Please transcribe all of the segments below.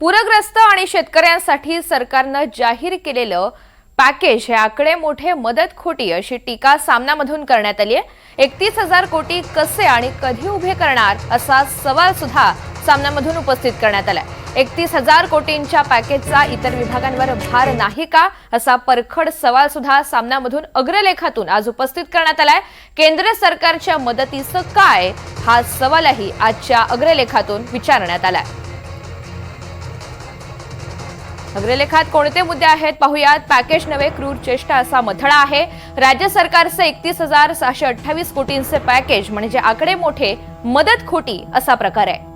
पूरग्रस्त आणि शेतकऱ्यांसाठी सरकारनं जाहीर केलेलं पॅकेज हे आकडे मोठे मदत खोटी अशी टीका सामनामधून करण्यात आली आहे. एकतीस हजार कोटी कसे आणि कधी उभे करणार असा सवाल सुद्धा सामनामधून उपस्थित करण्यात आलाय. एकतीस हजार कोटींच्या पॅकेजचा इतर विभागांवर भार नाही का असा परखड सवाल सुद्धा सामनामधून अग्रलेखातून आज उपस्थित करण्यात आलाय. केंद्र सरकारच्या मदतीचं काय हा सवालही आजच्या अग्रलेखातून विचारण्यात आलाय. अग्रलेखात कोणते मुद्दे आहेत पाहुयात. पॅकेज नव्हे क्रूर चेष्टा असा मथळा आहे. राज्य सरकारचे एकतीस हजार सहाशे अठ्ठावीस कोटींचे पॅकेज म्हणजे आकडे मोठे मदत खोटी असा प्रकार आहे.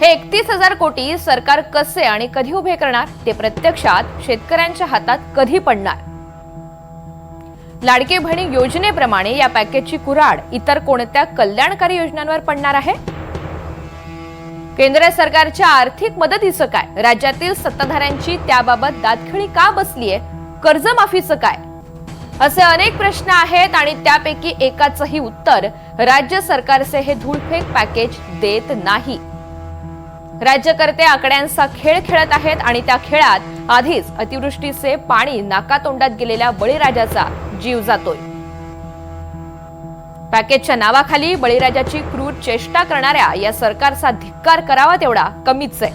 हे एकतीस हजार कोटी सरकार कसे आणि कधी उभे करणार? ते प्रत्यक्षात शेतकऱ्यांच्या हातात कधी पडणार? लाडके बहिणी योजनेप्रमाणे या पॅकेजची कुऱ्हाड इतर कोणत्या कल्याणकारी योजनांवर पडणार आहे? केंद्र सरकारच्या आर्थिक मदतीचं काय? राज्यातील सत्ताधाऱ्यांची त्याबाबत दातखिळी का बसलीये? कर्जमाफीचं काय? असे अनेक प्रश्न आहेत आणि त्यापैकी एकाचंही उत्तर राज्य सरकारचे हे धूळफेक पॅकेज देत नाही. राज्यकर्ते आकड्यांचा खेळ खेळत आहेत आणि त्या खेळात आधीच अतिवृष्टीचे पाणी नाकातोंडात गेलेल्या बळीराजाचा जीव जातोय. पॅकेजच्या नावाखाली बळीराजाची क्रूर चेष्टा करणाऱ्या या सरकारचा धिक्कार करावा तेवढा कमीच आहे.